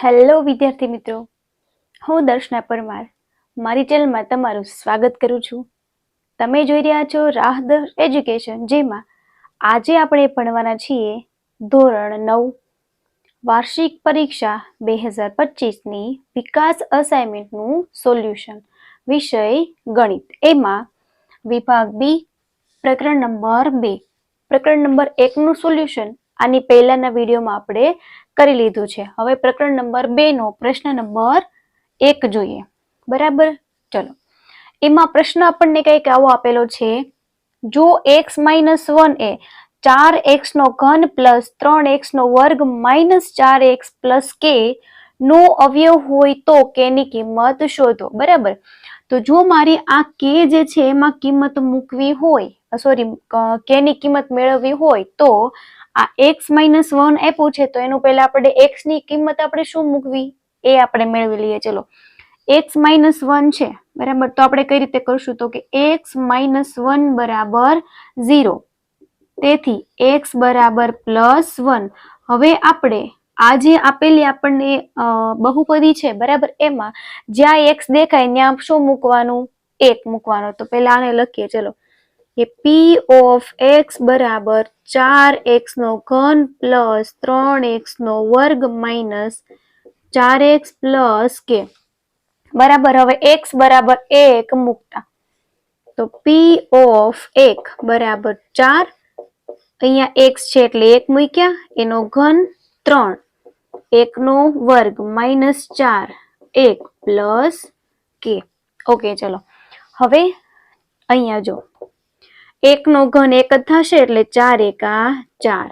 Hello વિદ્યાર્થી મિત્રો, હું દર્શના પરમાર. મારી ચેનલમાં તમારું સ્વાગત કરું છું. તમે જોઈ રહ્યા છો રાહદર એજ્યુકેશન, જેમાં આજે આપણે ભણવાના છીએ ધોરણ નવ, વાર્ષિક પરીક્ષા બે હજાર પચીસની વિકાસ અસાઇનમેન્ટનું સોલ્યુશન, વિષય ગણિત. એમાં વિભાગ બી, પ્રકરણ નંબર બે, પ્રકરણ નંબર એકનું સોલ્યુશન આની પહેલાના વિડીયોમાં આપણે કરી લીધું છે. હવે પ્રકરણ નંબર બે નો પ્રશ્ન નંબર એક જોઈએ. બરાબર? ચલો. એમાં પ્રશ્ન આપણને કંઈક આવો આપેલો છે. જો એક્સ માઇનસ વન એ ચાર એક્સ નો ઘન પ્લસ ત્રણ એક્સ નો વર્ગ માઇનસ ચાર એક્સ પ્લસ કે નો અવયવ હોય તો કે ની કિંમત શોધો. બરાબર? તો જો મારી આ કે જે છે એમાં કિંમત મૂકવી હોય સોરી કે ની કિંમત મેળવવી હોય તો આ એક્સ માઇનસ વન આપ્યું છે તો એનું પહેલા આપણે એક્સની કિંમત આપણે શું મૂકવી? એ આપણે મેળવી લઈએ. ચલો. એક્સ માઇનસ વન છે. બરાબર? તો આપણે કઈ રીતે કરશું તો કે એક્સ માઇનસ વન બરાબર ઝીરો તેથી એક્સ બરાબર પ્લસ વન હવે આપણે આ જે આપેલી આપણને બહુપદી છે. બરાબર? એમાં જ્યાં એક્સ દેખાય, ત્યાં શું મૂકવાનું? એક મૂકવાનો. તો પહેલા આને લખીએ. ચલો. કે પી ઓફ એક્સ બરાબર ચાર એક્સ નો ઘન પ્લસ ત્રણ એક્સ નો વર્ગ માઇનસ ચાર એક્સ પ્લસ કે બરાબર, હવે એક્સ બરાબર એક મૂકતા. તો પી ઓફ એક બરાબર ચાર. અહીંયા એક્સ છે એટલે એક મૂક્યા, એનો ઘન ત્રણ. એકનો વર્ગ માઇનસ ચાર એક પ્લસ કે ઓકે ચલો. હવે અહીંયા જો. એકનો ઘન એક જ થશે એટલે ચાર એકા ચાર.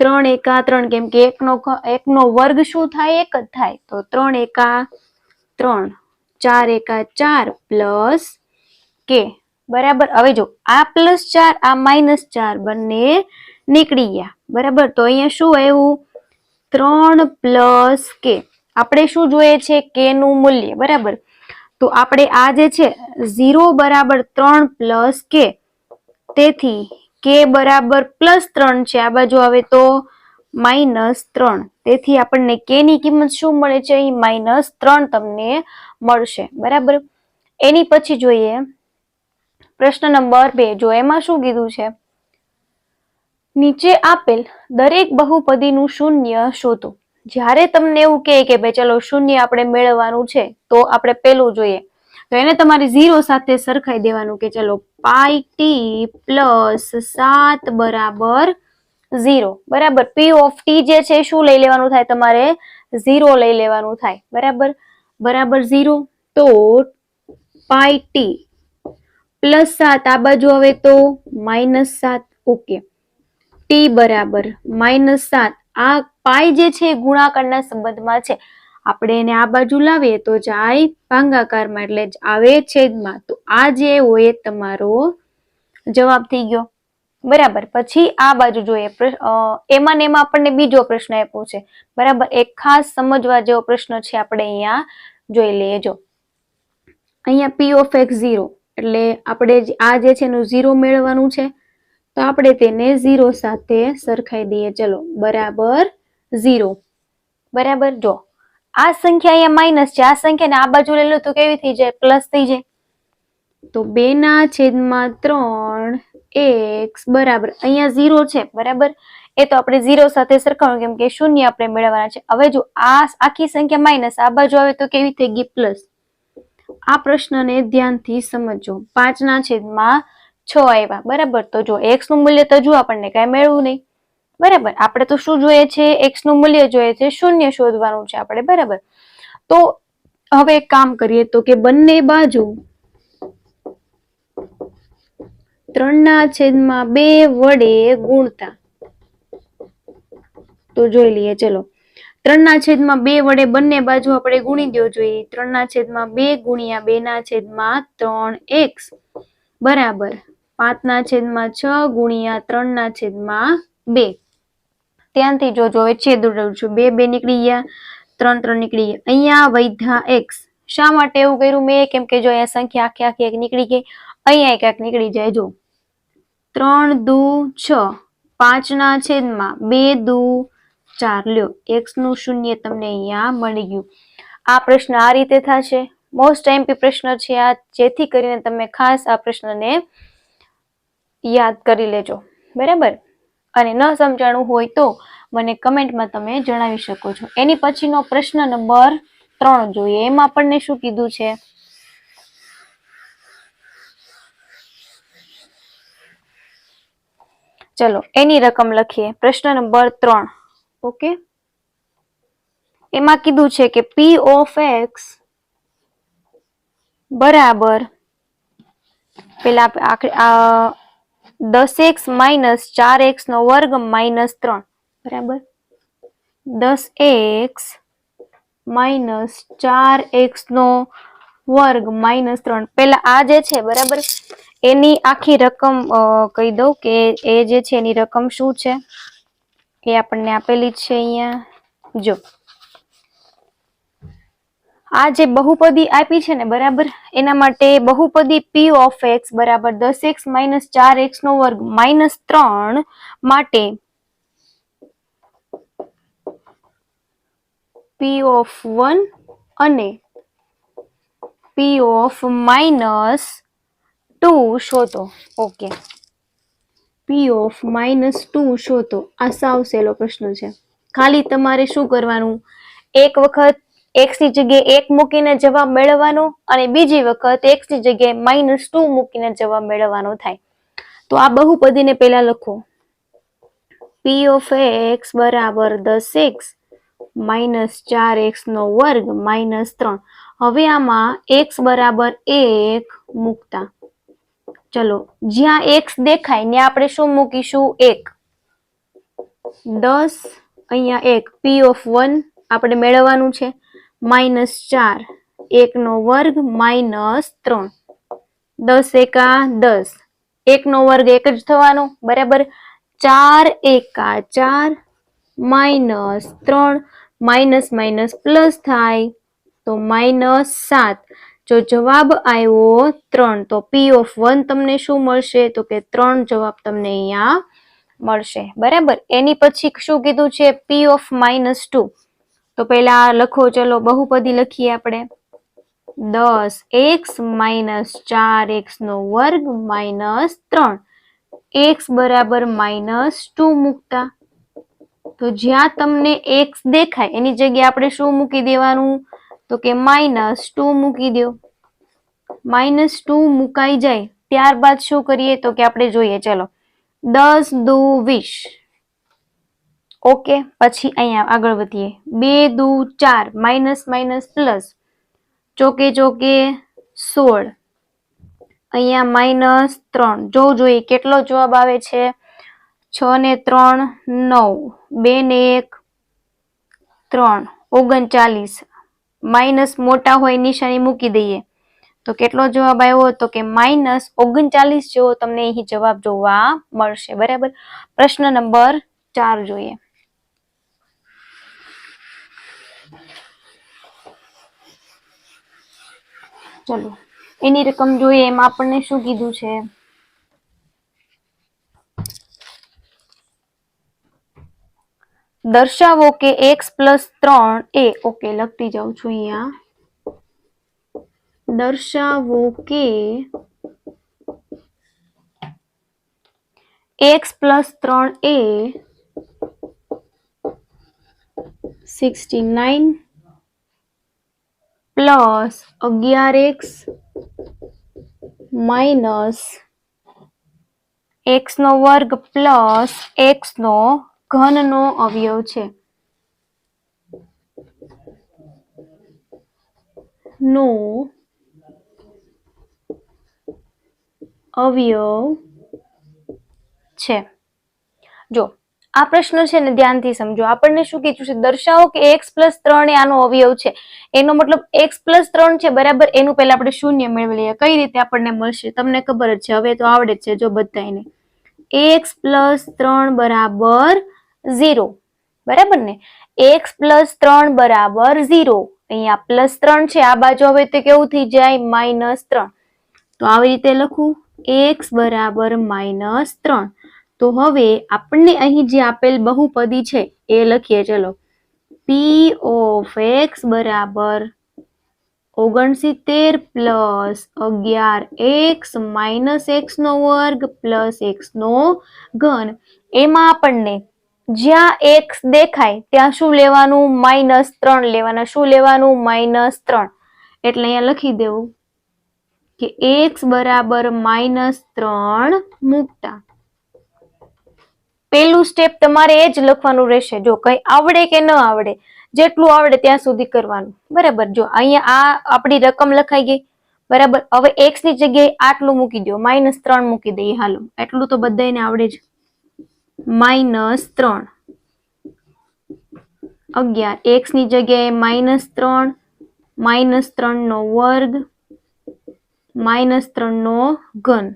ત્રણ એકા ત્રણ, કેમ કે એકનો એકનો વર્ગ શું થાય? એક જ થાય. તો ત્રણ એકા ત્રણ, ચાર એકા ચાર પ્લસ કે, બરાબર? હવે જો, આ પ્લસ ચાર, આ માઇનસ ચાર બંને નીકળી ગયા. બરાબર? તો અહીંયા શું આવ્યું? ત્રણ પ્લસ કે. આપણે શું જોઈએ છે? કે નું મૂલ્ય. બરાબર? તો આપણે આ જે છે, ઝીરો બરાબર ત્રણ પ્લસ કે, તેથી કે બરાબર પ્લસ ત્રણ છે, આ બાજુ આવે તો માઇનસ ત્રણ. તેથી આપણને કે ની કિંમત શું મળે છે? અહીં માઇનસ ત્રણ તમને મળશે. બરાબર? એની પછી જોઈએ, પ્રશ્ન નંબર બે. જો એમાં શું કીધું છે? નીચે આપેલ દરેક બહુપદીનું શૂન્ય શોધો. જ્યારે તમને એવું કહે કે ભાઈ ચલો શૂન્ય આપણે મેળવવાનું છે, તો આપણે પેલું જોઈએ. તો એને તમારે ઝીરો સાથે સરખાઈ દેવાનું કે ચલો પાઈ ટી પ્લસ સાત બરાબર ઝીરો. બરાબર? પી ઓફ ટી જે છે, શું લઈ લેવાનું થાય? તમારે ઝીરો લઈ લેવાનું થાય. બરાબર? બરાબર ઝીરો? તો પાઈ ટી પ્લસ સાત, આ બાજુ હવે તો માઇનસ સાત. ઓકે. ટી બરાબર માઇનસ સાત. આ પાઈ જે છે એ ગુણાકારના સંબંધમાં છે. આપણે એને આ બાજુ લાવીએ તો જાય ભાંગાકારમાં એટલે આવે છેદમાં. તો આ જે હોય તમારો જવાબ થઈ ગયો. બરાબર. પછી આ બાજુ જોઈએ. એમાં ને એમાં આપણને બીજો પ્રશ્ન આપ્યો છે. બરાબર. એક ખાસ સમજવા જેવો પ્રશ્ન છે આપણે અહીંયા જોઈ લઈએ. જો. અહીંયા પી ઓફ એક્સ ઝીરો એટલે આપણે આ જે છે એનું ઝીરો મેળવવાનું છે. તો આપણે તેને ઝીરો સાથે સરખાઈ દઈએ. ચલો, બરાબર ઝીરો. બરાબર, જો. આ સંખ્યા અહીંયા માઇનસ છે. આ સંખ્યાને આ બાજુ લઈ લો તો કેવી થઈ જાય? પ્લસ થઈ જાય. તો બે ના છેદમાં ત્રણ એક્સ બરાબર અહીંયા ઝીરો છે. બરાબર? એ તો આપણે ઝીરો સાથે સરખાવું કેમ કે શૂન્ય આપણે મેળવવાના છે. હવે જો આ આખી સંખ્યા માઇનસ, આ બાજુ આવે તો કેવી થઈ ગઈ? પ્લસ. આ પ્રશ્નને ધ્યાનથી સમજો પાંચના છેદમાં છ આવ્યા બરાબર? તો જો એક્સનું મૂલ્ય તો જો આપણને કઈ મેળવું નહીં. બરાબર? આપણે તો શું જોઈએ છે? એક્સનું મૂલ્ય જોઈએ છે. શૂન્ય શોધવાનું છે આપણે. બરાબર? તો હવે એક કામ કરીએ તો કે બંને બાજુ ત્રણના છેદમાં બે વડે ગુણતા. તો જોઈ લઈએ. ચલો. ત્રણના છેદમાં બે વડે બંને બાજુ આપણે ગુણી દો જોઈએ. ત્રણના છેદમાં બે ગુણ્યા બે ના છેદમાં ત્રણ એક્સ. બરાબર? પાંચના છેદમાં છ ગુણ્યા ત્રણના છેદમાં બે. ત્યાંથી જોજો હવે છેદ છું, બે બે નીકળી ગયા, ત્રણ ત્રણ નીકળી ગયા. અહીંયા વૈધા એક્સ શા માટે એવું કર્યું મેં? કેમ કે જો અહીંયા સંખ્યા આખી આખી એક નીકળી ગઈ, અહીંયા એક એક નીકળી જાય, જો. ત્રણ, દુ, છ. પાંચના છેદમાં બે, દુ, ચાર. લ્યો એક્સનું શૂન્ય તમને અહીંયા મળી ગયું. આ પ્રશ્ન આ રીતે થશે. મોસ્ટ એમપી પ્રશ્ન છે આ, જેથી કરીને તમે ખાસ આ પ્રશ્નને યાદ કરી લેજો, બરાબર? અને ન સમજાણું હોય તો મને કમેન્ટમાં તમે જણાવી શકો છો. એની પછીનો પ્રશ્ન નંબર ત્રણ જોઈએ. એમાં આપણને શું કીધું છે? ચલો, એની રકમ લખીએ. પ્રશ્ન નંબર ત્રણ. ઓકે? એમાં કીધું છે કે પી ઓફ એક્સ બરાબર. પેલા દસ એક્સ માઇનસ ચાર એક્સ નો વર્ગ માઇનસ ત્રણ. બરાબર? દસ એક્સ માઇનસ ચાર એક્સ નો વર્ગ માઇનસ ત્રણ. પેલા આ જે છે, બરાબર? એની આખી રકમ કહી દઉં કે એ જે છે, એની રકમ શું છે? એ આપણને આપેલી છે અહીંયા. જો આ જે બહુપદી આપી છે ને, બરાબર? એના માટે બહુપદી પી ઓફ એક્સ બરાબર દસ એક્સ માઇનસ ચાર એક્સ નો વર્ગ માઇનસ ત્રણ માટે પી ઓફ વન અને પી ઓફ માઇનસ ટુ શોધો. Okay P of minus two શોધો. આ સાવ સહેલો પ્રશ્ન છે. ખાલી તમારે શું કરવાનું? એક વખત એક્સની જગ્યાએ એક મૂકીને જવાબ મેળવવાનો અને બીજી વખત એક્સની જગ્યાએ માઇનસ ટુ મૂકીને જવાબ મેળવવાનો થાય. તો આ બહુપદીને પહેલા લખો. પી ઓફ એક્સ બરાબર દસ એક્સ માઇનસ ચાર એક્સ નો વર્ગ માઇનસ ત્રણ. હવે આમાં એક્સ બરાબર એક મૂકતા. ચલો, જ્યાં એક્સ દેખાય ને આપણે શું મૂકીશું? એક. દસ અહીંયા એક. પી ઓફ વન આપણે મેળવવાનું છે. માઇનસ ચાર. એકનો વર્ગ માઇનસ ત્રણ. દસ એકા દસ. એકનો વર્ગ એક જ થવાનો, બરાબર? ચાર એકા ચાર માઇનસ ત્રણ માઇનસ માઇનસ પ્લસ થાય તો માઇનસ સાત. જો જવાબ આવ્યો ત્રણ, તો પી ઓફ વન તમને શું મળશે? તો કે ત્રણ જવાબ તમને અહીંયા મળશે. બરાબર? એની પછી શું કીધું છે? P of minus two. તો પહેલા લખો, ચલો, બહુપદી લખીએ આપણે. દસ એક્સ માઇનસ ચાર એક્સ નો વર્ગ માઇનસ ત્રણ. એક્સ બરાબર માઇનસ ટુ મૂકતા. તો જ્યાં તમને એક્સ દેખાય, એની જગ્યાએ આપણે શું મૂકી દેવાનું? તો કે માઇનસ ટુ મૂકી દો માઇનસ ટુ મુકાઈ જાય. ત્યારબાદ શું કરીએ? તો કે આપણે જોઈએ, ચલો. દસ દુ વીસ. ઓકે, પછી અહીંયા આગળ વધીએ. બે, દુ, ચાર, માઇનસ માઇનસ, પ્લસ. ચોકે ચોકે, સોળ. અહીંયા માઇનસ ત્રણ. જોવું જોઈએ કેટલો જવાબ આવે છે? છ ને ત્રણ, નવ. બે ને એક, ત્રણ. ઓગણચાલીસ. માઇનસ મોટા હોય નિશાની મૂકી દઈએ. તો કેટલો જવાબ આવ્યો? તો કે માઇનસ ઓગણચાલીસ જેવો તમને અહીં જવાબ જોવા મળશે. બરાબર? પ્રશ્ન નંબર ચાર જોઈએ. ચલો. એની રકમ જોઈએ, એમાં આપણને શું કીધું છે? દર્શાવો કે એક્સ પ્લસ ત્રણ એ, ઓકે, લખતી જાઉં છું અહીંયા. દર્શાવો કે એક્સ પ્લસ ત્રણ એ સિક્સટી નાઇન પ્લસ અગિયાર એક્સ માઇનસ એક્સનો વર્ગ પ્લસ એક્સનો ઘનનો અવયવ છે. નો અવયવ છે. જો આ પ્રશ્ન છે ને ધ્યાનથી સમજો. આપણને શું કીધું છે? દર્શાવો કે એક્સ પ્લસ ત્રણ એ આનો અવયવ છે. એનો મતલબ એક્સ પ્લસ ત્રણ છે બરાબર? એનું પહેલા આપણે શૂન્ય મેળવી લઈએ. કઈ રીતે આપણને મળશે? તમને ખબર જ છે. હવે તો આવડે જ છે જો બધાને એક્સ પ્લસ ત્રણ બરાબર ઝીરો બરાબર ને? એક્સ પ્લસ ત્રણ બરાબર ઝીરો અહીંયા પ્લસ ત્રણ છે. આ બાજુ હવે તો કેવું થઈ જાય? માઇનસ ત્રણ. તો આવી રીતે લખું. એક્સ બરાબર માઇનસ ત્રણ. તો હવે આપણને અહીં જે આપેલ બહુપદી છે, એ લખીએ, ચલો. પી ઓફ એક્સ બરાબર ઓગણસિત્તેર પ્લસ અગિયાર એક્સ માઇનસ એક્સ નો વર્ગ પ્લસ એક્સ નો ઘન. એમાં આપણને જ્યાં એક્સ દેખાય, ત્યાં શું લેવાનું? માઇનસ ત્રણ લેવાના. શું લેવાનું? માઇનસ ત્રણ. એટલે અહીંયા લખી દેવું કે એક્સ બરાબર માઇનસ ત્રણ મૂકતા. પેલું સ્ટેપ તમારે એ જ લખવાનું રહેશે. જો કંઈ આવડે કે ન આવડે, જેટલું આવડે ત્યાં સુધી કરવાનું. બરાબર? જો અહીંયા આ આપણી રકમ લખાઈ ગઈ. બરાબર? હવે એક્સની જગ્યાએ આટલું મૂકી દો માઇનસ ત્રણ મૂકી દઈએ. હાલો. એટલું તો બધાને આવડે જ. માઇનસ ત્રણ. અગિયાર. એક્સની જગ્યાએ માઇનસ ત્રણ માઇનસ ત્રણ નો વર્ગ માઇનસ ત્રણ નો ઘન.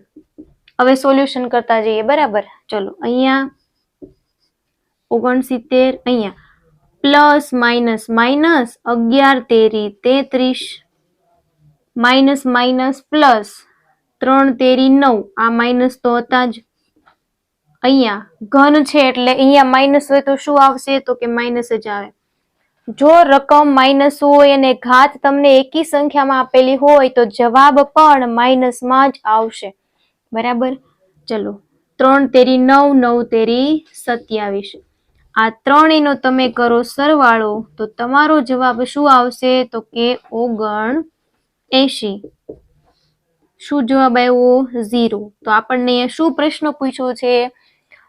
હવે સોલ્યુશન કરતા જઈએ. બરાબર? ચલો. અહીંયા ઓગણસિત્તેર, અહીંયા. પ્લસ, માઇનસ માઇનસ, અગિયાર, તેરી, તેત્રીસ. માઇનસ માઇનસ, પ્લસ, ત્રણ, તેરી, નવ. આ માઇનસ તો હતા જ. અહીંયા, ઘન છે એટલે અહીંયા માઇનસ હોય તો શું આવશે? તો કે માઇનસ જ આવે. જો રકમ માઇનસ હોય અને ઘાત તમને એકી સંખ્યામાં આપેલી હોય, તો જવાબ પણ માઇનસમાં જ આવશે. બરાબર? ચલો. ત્રણ, તેરી, નવ નવ, તેરી, સત્યાવીસ. આ ત્રણેયનો તમે કરો સરવાળો, તો તમારો જવાબ શું આવશે? તો કે ઓગણ એસી શું જવાબ આવ્યો? ઝીરો. તો આપણને અહીંયા શું પ્રશ્ન પૂછ્યો છે?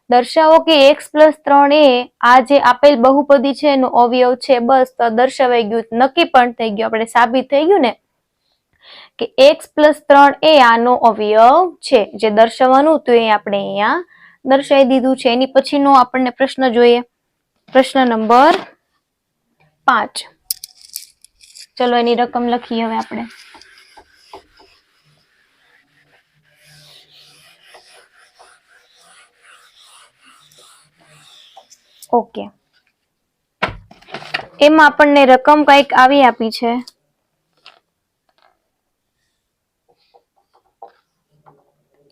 દર્શાવો કે એક્સ પ્લસ ત્રણ એ આ જે આપેલ બહુપદી છે એનો અવયવ છે બસ, તો દર્શાવાઈ ગયું. નક્કી પણ થઈ ગયું. આપણે સાબિત થઈ ગયું ને? કે એક્સ પ્લસ ત્રણ એ આનો અવયવ છે. જે દર્શાવવાનું હતું એ આપણે અહીંયા દર્શાવી દીધું છે. એની પછીનો આપણને પ્રશ્ન જોઈએ. પ્રશ્ન નંબર પાંચ. ચલો એની રકમ લખીએ હવે આપણે. ઓકે એમાં આપણને રકમ કંઈક આવી આપી છે.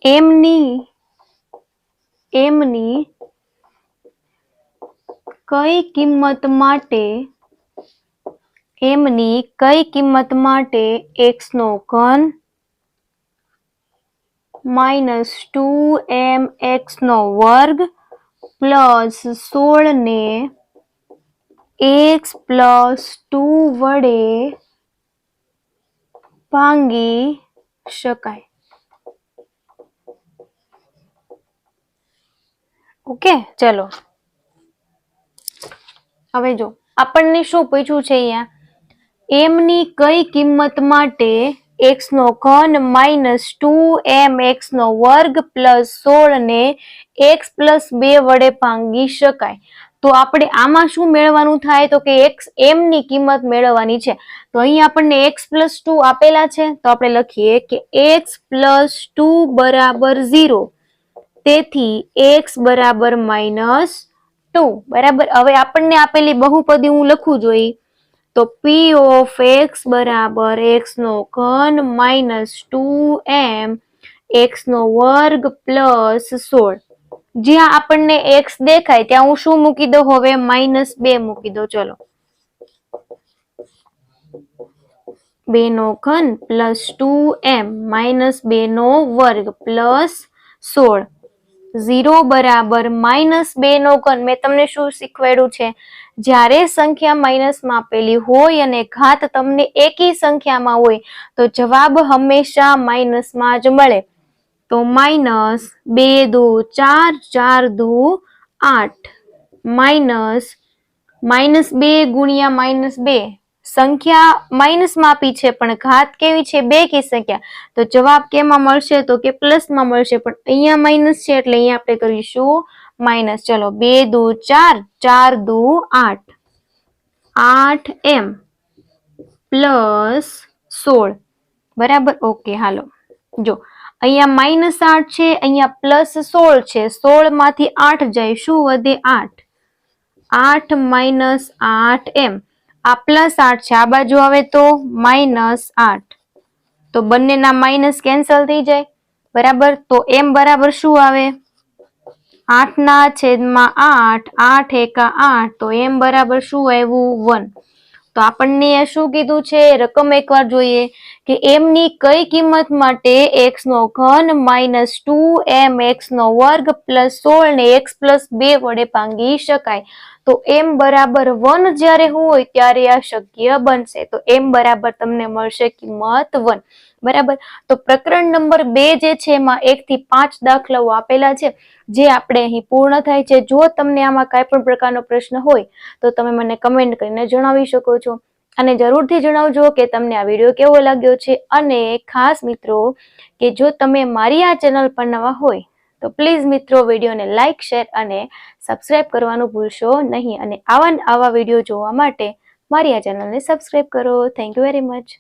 એમની એમની કઈ કિંમત માટે એમની કઈ કિંમત માટે એક્સ નો ઘન માઇનસ ટુ એમ એક્સ નો વર્ગ પ્લસ સોળ ને એક્સ પ્લસ ટુ વડે ભાંગી શકાય. ઓકે ચલો. હવે જો, આપણને શું પૂછ્યું છે અહીંયા? એમની કઈ કિંમત માટે એક્સ નો ઘન માઇનસ ટુ એમ એક્સ નો વર્ગ પ્લસ સોળ ને એક્સ પ્લસ બે વડે ભાંગી શકાય. તો આપણે આમાં શું મેળવવાનું થાય? તો કે એક્સ એમ ની કિંમત મેળવવાની છે. તો અહીં આપણને એક્સ પ્લસ ટુ આપેલા છે. તો આપણે લખીએ કે એક્સ પ્લસ ટુ બરાબર ઝીરો તેથી એક્સ બરાબર માઇનસ ટુ બરાબર? હવે આપણને આપેલી બહુપદી હું લખું જોઈ. તો પી ઓફ એક્સ બરાબર એક્સ નો ઘન માઇનસ ટુ એમ એક્સ નો વર્ગ પ્લસ સોળ. જ્યાં આપણને એક્સ દેખાય, ત્યાં હું શું મૂકી દઉં? હવે માઇનસ બે મૂકી દઉં. ચલો. બે નો ઘન પ્લસ ટુ એમ માઇનસ બે નો વર્ગ પ્લસ સોળ. ઝીરો બરાબર માઇનસ બે નો ઘન. મેં તમને શું શીખવાડ્યું છે? જ્યારે સંખ્યા માઇનસમાં આપેલી હોય અને ઘાત તમને એકી સંખ્યામાં હોય, તો જવાબ હંમેશા માઇનસમાં જ મળે. તો માઇનસ બે દો ચાર ચાર દો આઠ. માઇનસ માઇનસ બે ગુણ્યા માઇનસ બે. સંખ્યા માઇનસમાં આપી છે, પણ ઘાત કેવી છે? બે કી સંખ્યા. તો જવાબ કેમાં મળશે? તો કે પ્લસમાં મળશે, પણ અહીંયા માઇનસ છે, એટલે અહીંયા આપણે કરીશું માઇનસ ચલો, બે દુ ચાર ચાર દુ આઠ. આઠ એમ પ્લસ સોળ. બરાબર? ઓકે, હાલો. જો, અહીંયા માઇનસ આઠ છે, અહીંયા પ્લસ સોળ છે. સોળમાંથી આઠ જાય, શું વધે આઠ? આઠ માઇનસ આઠ એમ. આ પ્લસ આઠ છે. આ બાજુ આવે તો માઇનસ આઠ. તો બંનેના માઇનસ કેન્સલ થઈ જાય. બરાબર? તો એમ બરાબર શું આવે? આઠના છેદમાં આઠ આઠ એકા આઠ, તો એમ બરાબર શું આવ્યું? વન. તો આપણને શું કીધું છે? રકમ એકવાર જોઈએ કે એમની કઈ કિંમત માટે એક્સ નો ઘન માઇનસ ટુ એમ એક્સ નો વર્ગ પ્લસ સોળ ને એક્સ પ્લસ બે વડે ભાંગી શકાય. તો એમ બરાબર વન જ્યારે હોય ત્યારે આ શક્ય બનશે. તો એમ બરાબર તમને મળશે કિંમત વન. બરાબર? તો પ્રકરણ નંબર બે જે છે એમાં એક થી પાંચ દાખલાઓ આપેલા છે, જે આપણે અહીં પૂર્ણ થાય છે. જો તમને આમાં કાંઈ પણ પ્રકારનો પ્રશ્ન હોય, તો તમે મને કમેન્ટ કરીને જણાવી શકો છો. અને જરૂરથી જણાવજો કે તમને આ વીડિયો કેવો લાગ્યો છે. અને ખાસ મિત્રો, કે જો તમે મારી આ ચેનલ પર નવા હોય તો પ્લીઝ મિત્રો, વિડીયોને લાઇક શેર અને સબસ્ક્રાઇબ કરવાનું ભૂલશો નહીં. અને આવા આવા વીડિયો જોવા માટે મારી આ ચેનલને સબસ્ક્રાઇબ કરો. Thank you very much